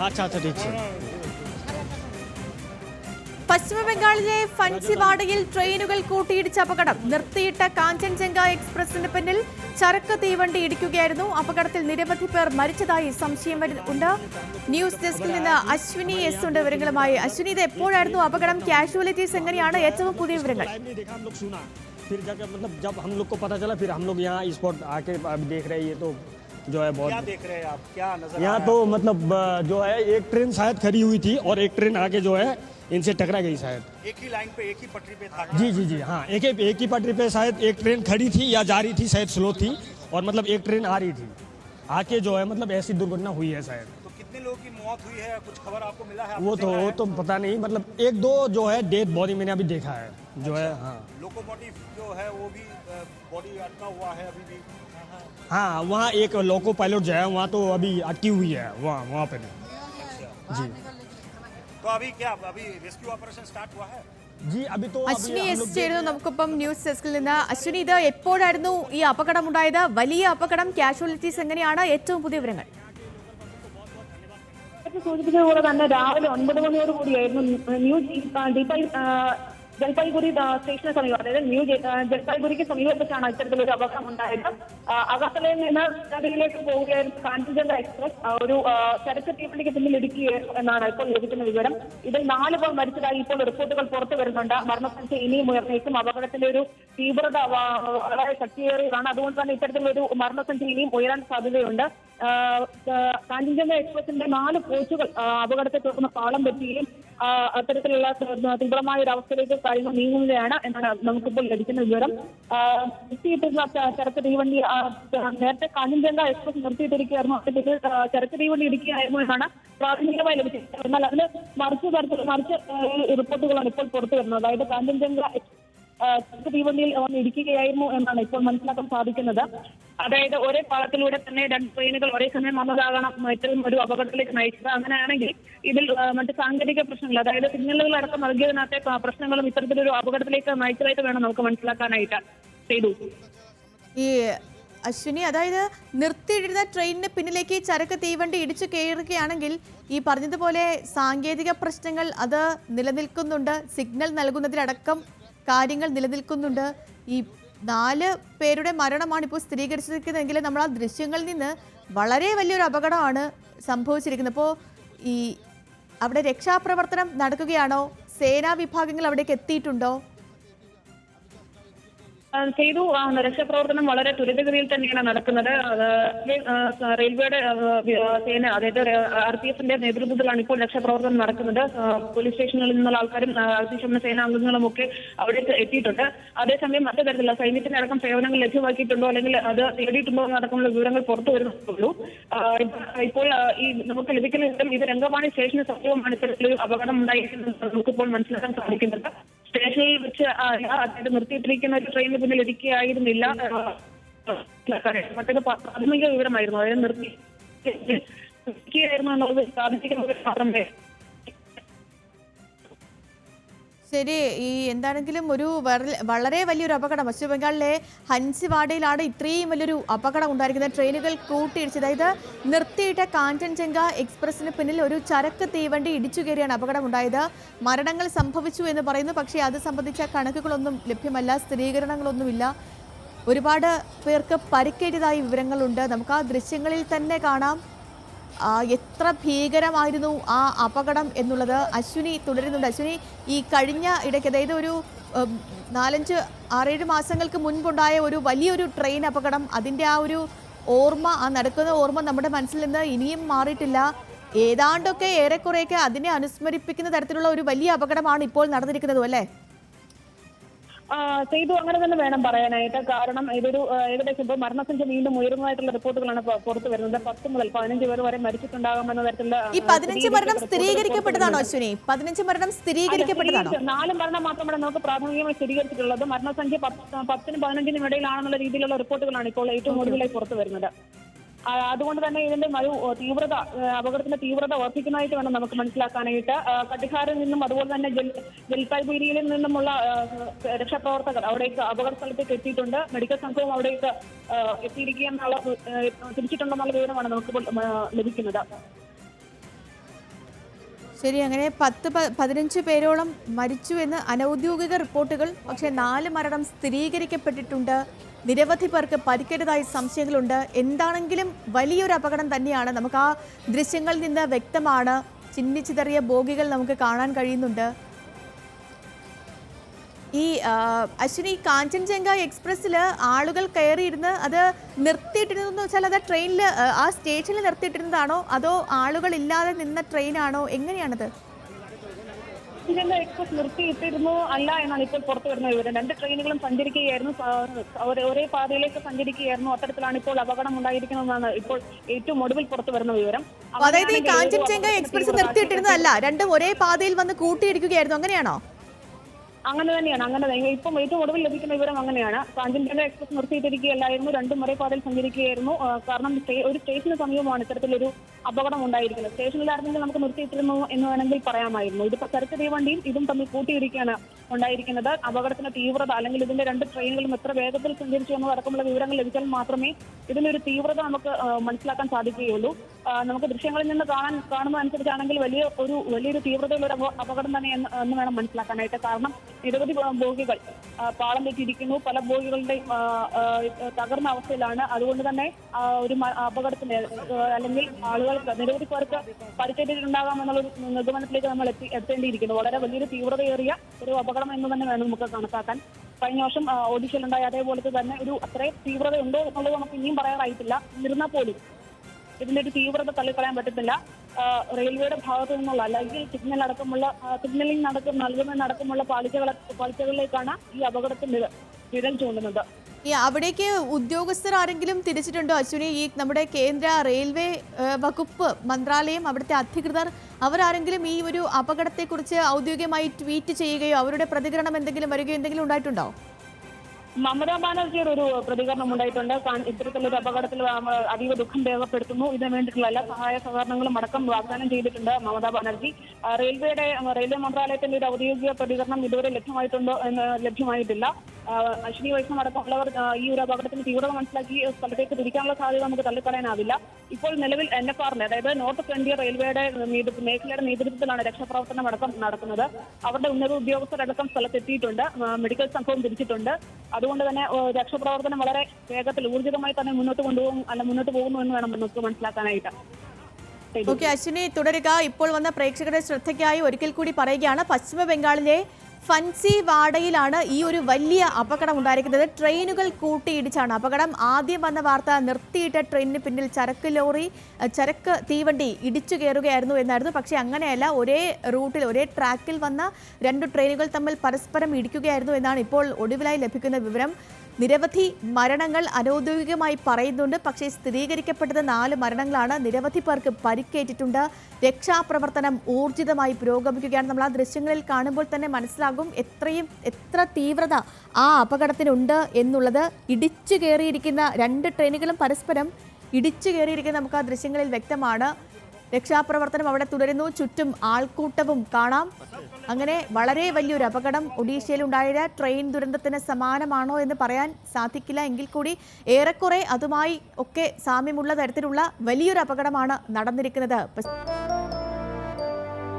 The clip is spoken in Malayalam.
अच्छा अच्छा ठीक है പശ്ചിമ ബംഗാളിലെ ഫൻസിവാഡയിൽ ട്രെയിനുകൾ കൂട്ടിയിടിച്ച അപകടം നിർത്തിയിട്ട കാഞ്ചൻജംഗ എക്സ്പ്രസിന് പിന്നിൽ ചരക്ക് തീവണ്ടി ഇടിക്കുകയായിരുന്നു അപകടത്തിൽ നിരവധി പേർ മരിച്ചതായി സംശയം വരു- ഉണ്ട് ന്യൂസ് ഡെസ്കിൽ നിന്ന് അശ്വിനി എസ് ഉണ്ട് വിവരങ്ങളുമായി അശ്വിനി ഇത് എപ്പോഴായിരുന്നു അപകടം കാഷ്വാലിറ്റീസ് എങ്ങനെയാണ് ഏറ്റവും പുതിയ വിവരങ്ങൾ टाइम नहीं देखा हम लोग सुना फिर जाकर मतलब जब हम लोग को पता चला फिर हम लोग यहाँ स्पॉट आके अभी देख रहे हैं ये तो जो है बहुत क्या देख रहे हैं आप? क्या नज़र यहाँ तो मतलब जो है एक ट्रेन शायद खड़ी हुई थी और एक ट्रेन आके जो है इनसे टकरा गई शायद। एक ही लाइन पे एक ही पटरी पे था? जी जी जी हाँ एक ही एक ही पटरी पे शायद एक ट्रेन खड़ी थी या जा रही थी शायद स्लो थी और मतलब एक ट्रेन आ रही थी। आके जो है मतलब ऐसी दुर्घटना हुई है शायद। कितने लोगों की मौत हुई है कुछ खबर आपको मिला है वो तो वो तो पता नहीं मतलब एक दो जो है डेथ बॉडी मैंने अभी देखा है जो है हाँ लोकोमोटिव जो है वो भी बॉडी अटका हुआ है अभी भी हाँ वहाँ एक लोको पायलट जो है वहाँ तो अभी अटकी हुई है वहाँ वहाँ पे जी तो अभी क्या अभी रेस्क्यू ऑपरेशन स्टार्ट हुआ है जी अभी तो अभी അശ്വിനി हम എസ് लोग ചേരുന്നു നമുക്കൊപ്പം ന്യൂസ് ഡെസ്കിൽ നിന്ന് അശ്വിനി ഇത് എപ്പോഴായിരുന്നു ഈ അപകടം ഉണ്ടായത് വലിയ അപകടം കാഷ്വാലിറ്റീസ് എങ്ങനെയാണ് ഏറ്റവും പുതിയ വിവരങ്ങൾ നേരത്തെ സൂചിപ്പിച്ചതുപോലെ തന്നെ രാവിലെ ഒൻപത് മണിയോട് കൂടിയായിരുന്നു ന്യൂ ഡീപൈ ജൽപായ്ഗുരി സ്റ്റേഷന് സമീപം അതായത് ന്യൂ ജൽപായ്ഗുരിക്ക് സമീപം ഇത്തരത്തിലൊരു അപകടം ഉണ്ടായത്. അകത്തലയിൽ നിന്ന് നഗരിയിലേക്ക് പോവുകയായിരുന്നു കാഞ്ചൻജംഗ എക്സ്പ്രസ് ഒരു ചരക്ക് തീവണ്ടിക്ക് പിന്നിൽ ഇടുക്കുകയായിരുന്നു എന്നാണ് ഇപ്പോൾ ലഭിക്കുന്ന വിവരം. ഇതിൽ നാല് പേർ മരിച്ചതായി ഇപ്പോൾ റിപ്പോർട്ടുകൾ പുറത്തു വരുന്നുണ്ട്. മരണസംഖ്യ ഇനിയും ഉയർന്നേക്കും. അപകടത്തിന്റെ ഒരു തീവ്രത വളരെ ശക്തിയേറിയതാണ്. അതുകൊണ്ട് തന്നെ ഇത്തരത്തിലൊരു മരണസംഖ്യ ഇനിയും ഉയരാൻ സാധ്യതയുണ്ട്. കാഞ്ചൻജംഗ എക്സ്പ്രസിന്റെ നാല് കോച്ചുകൾ അപകടത്തെ തുടർന്ന് പാളം തെറ്റുകയും ആ, അത്തരത്തിലുള്ള തീവ്രമായ ഒരു അവസ്ഥയിലേക്ക് കാര്യങ്ങൾ നീങ്ങുകയാണ് എന്നാണ് നമുക്കിപ്പോൾ ലഭിക്കുന്ന വിവരം. ചരക്ക് തീവണ്ടി നേരത്തെ കാഞ്ഞിരംഗ എക്സ്പ്രസ് നിർത്തിയിട്ടിരിക്കുകയായിരുന്നു. അതിന്റെ പേരിൽ, ചരക്ക് തീവണ്ടി ഇടിക്കുകയായിരുന്നു എന്നാണ് പ്രാഥമികമായി ലഭിച്ചത്. എന്നാൽ അതിന് മറിച്ച് തരത്തിൽ മറിച്ച് റിപ്പോർട്ടുകളാണ് ഇപ്പോൾ പുറത്തു വരുന്നത് അതായത് കാഞ്ചൻജംഗ തീവണ്ടിയിൽ വന്നിരിക്കുകയായിരുന്നു എന്നാണ് ഇപ്പോൾ മനസ്സിലാക്കാൻ സാധിക്കുന്നത്. അതായത് ഒരേ പാളത്തിലൂടെ തന്നെ രണ്ട് ട്രെയിനുകൾ ഒരേ സമയം വന്നതാകണം. ഇത്തരം ഒരു അപകടത്തിലേക്ക് നയിച്ചത് അങ്ങനെയാണെങ്കിൽ ഇതിൽ മറ്റ് സാങ്കേതിക പ്രശ്നങ്ങൾ അതായത് സിഗ്നലുകൾ അടക്കം നൽകിയതിനകത്തെ പ്രശ്നങ്ങളും ഇത്തരത്തിലൊരു അപകടത്തിലേക്ക് നയിച്ചതായിട്ട് വേണം നമുക്ക് മനസ്സിലാക്കാനായിട്ട് ചെയ്തു. ഈ അശ്വിനി അതായത് നിർത്തിയിടുന്ന ട്രെയിനിന് പിന്നിലേക്ക് ചരക്ക് തീവണ്ടി ഇടിച്ചു കയറുകയാണെങ്കിൽ ഈ പറഞ്ഞതുപോലെ സാങ്കേതിക പ്രശ്നങ്ങൾ അത് നിലനിൽക്കുന്നുണ്ട്. സിഗ്നൽ നൽകുന്നതിലടക്കം കാര്യങ്ങൾ നിലനിൽക്കുന്നുണ്ട്. ഈ നാല് പേരുടെ മരണമാണ് ഇപ്പോൾ സ്ഥിരീകരിച്ചിരിക്കുന്നതെങ്കിൽ നമ്മൾ ആ ദൃശ്യങ്ങളിൽ നിന്ന് വളരെ വലിയൊരു അപകടമാണ് സംഭവിച്ചിരിക്കുന്നത്. അപ്പോൾ ഈ അവിടെ രക്ഷാപ്രവർത്തനം നടക്കുകയാണോ? സേനാ വിഭാഗങ്ങൾ അവിടേക്ക് എത്തിയിട്ടുണ്ടോ? ചെയ്തു. രക്ഷാപ്രവർത്തനം വളരെ ത്വരിതഗതിയിൽ തന്നെയാണ് നടക്കുന്നത്. റെയിൽവേയുടെ സേന അതായത് ആർ പി എഫിന്റെ നേതൃത്വത്തിലാണ് ഇപ്പോൾ രക്ഷാപ്രവർത്തനം നടക്കുന്നത്. പോലീസ് സ്റ്റേഷനുകളിൽ നിന്നുള്ള ആൾക്കാരും അഗ്നിശമന സേനാംഗങ്ങളും ഒക്കെ അവിടെ എത്തിയിട്ടുണ്ട്. അതേസമയം മറ്റു തരത്തിലുള്ള സൈന്യത്തിന്റെ അടക്കം സേവനങ്ങൾ ലഭ്യമാക്കിയിട്ടുണ്ടോ അല്ലെങ്കിൽ അത് തേടിയിട്ടുണ്ടോ എന്നടക്കമുള്ള വിവരങ്ങൾ പുറത്തു വരുന്നുള്ളൂ. ഇപ്പോൾ ഈ നമുക്ക് ലഭിക്കുന്ന വിവരം ഇത് രംഗവാണി സ്റ്റേഷന് സമീപമാണ് ഇത്തരത്തിലൊരു അപകടം ഉണ്ടായിരിക്കുന്നത് നമുക്കിപ്പോൾ മനസ്സിലാക്കാൻ സാധിക്കുന്നുണ്ട്. സ്റ്റേഷനിൽ വെച്ച് അതായത് നിർത്തിയിട്ടിരിക്കുന്ന ഒരു ട്രെയിനിന് പിന്നിൽ ഇരിക്കുകയായിരുന്നില്ല. മറ്റൊരു പ്രാഥമിക വിവരമായിരുന്നു. അതായത് നിർത്തി ഇരിക്കുകയായിരുന്നു എന്നുള്ളത് പ്രാഥമിക മാത്രമേ ശരി ഈ എന്താണെങ്കിലും ഒരു വളരെ വലിയൊരു അപകടം. പശ്ചിമ ബംഗാളിലെ ഹൻസിവാഡയിലാണ് ഇത്രയും വലിയൊരു അപകടം ഉണ്ടായിരിക്കുന്നത്. ട്രെയിനുകൾ കൂട്ടിയിടിച്ച് അതായത് നിർത്തിയിട്ട കാഞ്ചൻജംഗ എക്സ്പ്രസിന് പിന്നിൽ ഒരു ചരക്ക് തീവണ്ടി ഇടിച്ചു കയറിയാണ് അപകടം ഉണ്ടായത്. മരണങ്ങൾ സംഭവിച്ചു എന്ന് പറയുന്നു. പക്ഷേ അത് സംബന്ധിച്ച കണക്കുകളൊന്നും ലഭ്യമല്ല സ്ഥിരീകരണങ്ങളൊന്നുമില്ല. ഒരുപാട് പേർക്ക് പരിക്കേറ്റതായി വിവരങ്ങളുണ്ട്. നമുക്ക് ആ ദൃശ്യങ്ങളിൽ തന്നെ കാണാം. എത്ര ഭീകരമായിരുന്നു ആ അപകടം എന്നുള്ളത് അശ്വിനി തുടരുന്നുണ്ട്. അശ്വിനി ഈ കഴിഞ്ഞ ഇടയ്ക്ക് അതായത് ഒരു നാലഞ്ച് ആറേഴ് മാസങ്ങൾക്ക് മുൻപുണ്ടായ ഒരു വലിയൊരു ട്രെയിൻ അപകടം അതിന്റെ ആ ഒരു ഓർമ്മ ആ നടക്കുന്ന ഓർമ്മ നമ്മുടെ മനസ്സിൽ നിന്ന് ഇനിയും മാറിയിട്ടില്ല. ഏതാണ്ടൊക്കെ ഏറെക്കുറെയൊക്കെ അതിനെ അനുസ്മരിപ്പിക്കുന്ന തരത്തിലുള്ള ഒരു വലിയ അപകടമാണ് ഇപ്പോൾ നടന്നിരിക്കുന്നത് അല്ലേ? ചെയ്തു അങ്ങനെ തന്നെ വേണം പറയാനായിട്ട്. കാരണം ഇതൊരു ഏകദേശം ഇപ്പോൾ മരണസംഖ്യ വീണ്ടും ഉയരുന്നതായിട്ടുള്ള റിപ്പോർട്ടുകളാണ് പുറത്തു വരുന്നത്. പത്ത് മുതൽ പതിനഞ്ച് പേർ വരെ മരിച്ചിട്ടുണ്ടാകാമെന്ന തരത്തിലുള്ള ഈ പതിനഞ്ച് മരണം സ്ഥിരീകരിച്ച സ്ഥിരീകരിക്കപ്പെട്ടതാണോ റിപ്പോർട്ടുകൾ അശ്വിനി? പതിനഞ്ച് മരണം സ്ഥിരീകരിക്കപ്പെട്ടതാണോ. നാല് മരണം മാത്രമാണ് നമുക്ക് പ്രാഥമികമായി സ്ഥിരീകരിച്ചിട്ടുള്ളത്. മരണസംഖ്യ പത്ത് പത്തിനും പതിനഞ്ചിനും ഇടയിലാണെന്നുള്ള രീതിയിലുള്ള റിപ്പോർട്ടുകളാണ് ഇപ്പോൾ ഏറ്റവും കൂടുതലായി പുറത്തു വരുന്നത്. അതുകൊണ്ട് തന്നെ ഇതിന്റെ ഒരു തീവ്രത അപകടത്തിന്റെ തീവ്രത വർദ്ധിക്കുന്നതായിട്ട് വേണം നമുക്ക് മനസ്സിലാക്കാനായിട്ട്. കട്ടിഹാറിൽ നിന്നും അതുപോലെ തന്നെ ജൽ ജൽപായ്ഗുരിയിൽ നിന്നുമുള്ള രക്ഷാപ്രവർത്തകർ അവിടേക്ക് അപകട സ്ഥലത്തേക്ക് എത്തിയിട്ടുണ്ട്. മെഡിക്കൽ സംഘവും അവിടേക്ക് എത്തിയിരിക്കുകയെന്നുള്ള തിരിച്ചിട്ടുണ്ടെന്നുള്ള വിവരമാണ് നമുക്ക് ലഭിക്കുന്നത്. ശരി അങ്ങനെ പത്ത് പതിനഞ്ച് പേരോളം മരിച്ചു എന്ന് അനൌദ്യോഗിക റിപ്പോർട്ടുകൾ പക്ഷേ നാല് മരണം സ്ഥിരീകരിക്കപ്പെട്ടിട്ടുണ്ട്. നിരവധി പേർക്ക് പരിക്കേറ്റതായി സംശയങ്ങളുണ്ട്. എന്താണെങ്കിലും വലിയൊരു അപകടം തന്നെയാണ്. നമുക്ക് ആ ദൃശ്യങ്ങളിൽ നിന്ന് വ്യക്തമാണ്. ചിന്നിച്ചിതറിയ ബോഗികൾ നമുക്ക് കാണാൻ കഴിയുന്നുണ്ട്. ഈ അശ്വിനി കാഞ്ചൻജംഗ എക്സ്പ്രസ്സിൽ ആളുകൾ കയറിയിരുന്ന് അത് നിർത്തിയിട്ടിരുന്നതെന്ന് വെച്ചാൽ അത് ട്രെയിനിൽ ആ സ്റ്റേഷനിൽ നിർത്തിയിട്ടിരുന്നതാണോ? അതോ ആളുകളില്ലാതെ നിന്ന ട്രെയിനാണോ? എങ്ങനെയാണത്? എക്സ്പ്രസ് നിർത്തിയിട്ടിരുന്നു അല്ല എന്നാണ് ഇപ്പോൾ പുറത്തു വരുന്ന വിവരം. രണ്ട് ട്രെയിനുകളും സഞ്ചരിക്കുകയായിരുന്നു. ഒരേ- പാതയിലേക്ക് സഞ്ചരിക്കുകയായിരുന്നു. അത്തരത്തിലാണ് ഇപ്പോൾ അപകടം ഉണ്ടായിരിക്കുന്നതെന്നാണ് ഇപ്പോൾ ഏറ്റവും ഒടുവിൽ പുറത്തു വരുന്ന വിവരം. അതായത് ഈ കാഞ്ചൻജംഗ എക്സ്പ്രസ് നിർത്തിയിട്ടിരുന്നതല്ല രണ്ടും ഒരേ പാതയിൽ വന്ന് കൂട്ടിയിടിക്കുകയായിരുന്നു. അങ്ങനെയാണോ? അങ്ങനെ തന്നെയാണ് അങ്ങനെ തന്നെ. ഇപ്പം ഏറ്റവും ഒടുവിൽ ലഭിക്കുന്ന വിവരം അങ്ങനെയാണ്. കാഞ്ചൻജംഗ എക്സ്പ്രസ് നിർത്തിയിട്ടിരിക്കുകയല്ലായിരുന്നു രണ്ടും ഒരേ പാതയിൽ സഞ്ചരിക്കുകയായിരുന്നു കാരണം ഒരു സ്റ്റേഷന് സമീപമാണ് ഇത്തരത്തിലൊരു അപകടം ഉണ്ടായിരിക്കുന്നത്. സ്റ്റേഷനിലായിരുന്നെങ്കിൽ നമുക്ക് നിർത്തിയിട്ടിരുന്നു എന്ന് വേണമെങ്കിൽ പറയാമായിരുന്നു. ഇതിപ്പോ ചരക്ക് തീവണ്ടിയും ഇതും തമ്മിൽ കൂട്ടിയിരിക്കുകയാണ് ഉണ്ടായിരിക്കുന്നത്. അപകടത്തിന്റെ തീവ്രത അല്ലെങ്കിൽ ഇതിന്റെ രണ്ട് ട്രെയിനുകളും എത്ര വേഗത്തിൽ സഞ്ചരിച്ചു എന്നതടക്കമുള്ള വിവരങ്ങൾ ലഭിച്ചാൽ മാത്രമേ ഇതിനൊരു തീവ്രത നമുക്ക് മനസ്സിലാക്കാൻ സാധിക്കുകയുള്ളൂ. നമുക്ക് ദൃശ്യങ്ങളിൽ നിന്ന് കാണാൻ കാണുന്ന അനുസരിച്ചാണെങ്കിൽ വലിയ ഒരു വലിയൊരു തീവ്രതയുള്ള ഒരു അപകടം തന്നെ എന്ന് എന്ന് വേണം മനസ്സിലാക്കാനായിട്ട്. കാരണം നിരവധി ബോഗികൾ പാളം തെറ്റിയിരിക്കുന്നു പല ബോഗികളുടെയും തകർന്ന അവസ്ഥയിലാണ്. അതുകൊണ്ട് തന്നെ ഒരു അപകടത്തിന് അല്ലെങ്കിൽ ആളുകൾക്ക് നിരവധി പേർക്ക് പരിക്കേറ്റിട്ടുണ്ടാകാം എന്നുള്ള നിഗമനത്തിലേക്ക് നമ്മൾ എത്തി എത്തേണ്ടിയിരിക്കുന്നു. വളരെ വലിയൊരു തീവ്രതയേറിയ ഒരു അപകടം എന്ന് തന്നെ വേണം നമുക്ക് കണക്കാക്കാൻ. കഴിഞ്ഞ വർഷം ഒഡീഷയിലുണ്ടായ അതേപോലത്തെ തന്നെ ഒരു അത്രയും തീവ്രത ഉണ്ടോ എന്നുള്ളത് നമുക്ക് ഇനിയും പറയാറായിട്ടില്ല. എന്നിരുന്നാൽ പോലും ഇതിന്റെ ഒരു തീവ്രത തള്ളിക്കളയാൻ പറ്റത്തില്ല. റെയിൽവേയുടെ ഭാഗത്തു നിന്നുള്ള അല്ലെങ്കിൽ സിഗ്നൽ അടക്കമുള്ള സിഗ്നലിംഗ് നടക്കും നൽകുന്നതിനടക്കമുള്ള പാളിച്ചകൾ പാളിച്ചകളിലേക്കാണ് ഈ അപകടത്തിന്റെ വിരൽ ചൂണ്ടുന്നത്. അവിടേക്ക് ഉദ്യോഗസ്ഥർ ആരെങ്കിലും തിരിച്ചിട്ടുണ്ടോ അശ്വിനി? ഈ നമ്മുടെ കേന്ദ്ര റെയിൽവേ വകുപ്പ് മന്ത്രാലയം അവിടുത്തെ അധികൃതർ അവരാരെങ്കിലും ഈ ഒരു അപകടത്തെക്കുറിച്ച് ഔദ്യോഗികമായി ട്വീറ്റ് ചെയ്യുകയോ അവരുടെ പ്രതികരണം എന്തെങ്കിലും വരികയോ എന്തെങ്കിലും ഉണ്ടായിട്ടുണ്ടോ? മമതാ ബാനർജിയുടെ ഒരു പ്രതികരണം ഉണ്ടായിട്ടുണ്ട്. ഇത്തരത്തിലൊരു അപകടത്തിൽ അതീവ ദുഃഖം രേഖപ്പെടുത്തുന്നു. ഇതിനു വേണ്ടിയിട്ടുള്ള എല്ലാ സഹായ സഹകരണങ്ങളും അടക്കം വാഗ്ദാനം ചെയ്തിട്ടുണ്ട് മമതാ ബാനർജി. റെയിൽവേയുടെ റെയിൽവേ മന്ത്രാലയത്തിന്റെ ഒരു ഔദ്യോഗിക പ്രതികരണം ഇതുവരെ ലഭ്യമായിട്ടുണ്ടോ എന്ന് ലഭ്യമായിട്ടില്ല. അശ്വിനി വൈഷ്ണവ് അടക്കമുള്ളവർ ഈ ഒരു അപകടത്തിന് തീവ്രത മനസ്സിലാക്കി സ്ഥലത്തേക്ക് തിരിക്കാനുള്ള സാധ്യത നമുക്ക് തള്ളിക്കളയാനാവില്ല ഇപ്പോൾ നിലവിൽ എൻ എഫ് ആറിന്റെ അതായത് നോർത്ത് ഫ്രണ്ടിയർ റെയിൽവേയുടെ മേഖലയുടെ നേതൃത്വത്തിലാണ് രക്ഷാപ്രവർത്തനം അടക്കം നടക്കുന്നത്. അവരുടെ ഉന്നത ഉദ്യോഗസ്ഥരടക്കം സ്ഥലത്തെത്തിയിട്ടുണ്ട്. മെഡിക്കൽ സംഘവും തിരിച്ചിട്ടുണ്ട്. അതുകൊണ്ട് തന്നെ രക്ഷാപ്രവർത്തനം വളരെ വേഗത്തിൽ ഊർജിതമായി തന്നെ മുന്നോട്ട് കൊണ്ടുപോകും അല്ല മുന്നോട്ട് പോകുന്നു എന്ന് വേണം നമുക്ക് മനസ്സിലാക്കാനായിട്ട്. ഓക്കെ അശ്വിനി തുടരുക ഇപ്പോൾ വന്ന പ്രേക്ഷകരുടെ ശ്രദ്ധയ്ക്കായി ഒരിക്കൽ കൂടി പറയുകയാണ് പശ്ചിമ ബംഗാളിലെ ഫൻസി വാടയിലാണ് ഈ ഒരു വലിയ അപകടം ഉണ്ടായിരിക്കുന്നത്. ട്രെയിനുകൾ കൂട്ടിയിടിച്ചാണ് അപകടം. ആദ്യം വന്ന വാർത്ത നിർത്തിയിട്ട ട്രെയിനിന് പിന്നിൽ ചരക്ക് ലോറി ചരക്ക് തീവണ്ടി ഇടിച്ചു കയറുകയായിരുന്നു എന്നായിരുന്നു. പക്ഷേ അങ്ങനെയല്ല ഒരേ റൂട്ടിൽ ഒരേ ട്രാക്കിൽ വന്ന രണ്ട് ട്രെയിനുകൾ തമ്മിൽ പരസ്പരം ഇടിക്കുകയായിരുന്നു എന്നാണ് ഇപ്പോൾ ഒടുവിലായി ലഭിക്കുന്ന വിവരം. നിരവധി മരണങ്ങൾ അനൌദ്യോഗികമായി പറയുന്നുണ്ട്. പക്ഷേ സ്ഥിരീകരിക്കപ്പെട്ടത് നാല് മരണങ്ങളാണ്. നിരവധി പേർക്ക് പരിക്കേറ്റിട്ടുണ്ട്. രക്ഷാപ്രവർത്തനം ഊർജിതമായി പുരോഗമിക്കുകയാണ്. നമ്മൾ ആ ദൃശ്യങ്ങളിൽ കാണുമ്പോൾ തന്നെ മനസ്സിലാകും എത്രയും എത്ര തീവ്രത ആ അപകടത്തിനുണ്ട് എന്നുള്ളത്. ഇടിച്ചു കയറിയിരിക്കുന്ന രണ്ട് ട്രെയിനുകളും പരസ്പരം ഇടിച്ചു കയറിയിരിക്കുന്ന നമുക്ക് ആ ദൃശ്യങ്ങളിൽ വ്യക്തമാണ്. രക്ഷാപ്രവർത്തനം അവിടെ തുടരുന്നു. ചുറ്റും ആൾക്കൂട്ടവും കാണാം. അങ്ങനെ വളരെ വലിയൊരു അപകടം ഒഡീഷയിൽ ഉണ്ടായ ട്രെയിൻ ദുരന്തത്തിന് സമാനമാണോ എന്ന് പറയാൻ സാധിക്കില്ല എങ്കിൽ കൂടി ഏറെക്കുറെ അതുമായി ഒക്കെ സാമ്യമുള്ള തരത്തിലുള്ള വലിയൊരു അപകടമാണ് നടന്നിരിക്കുന്നത്.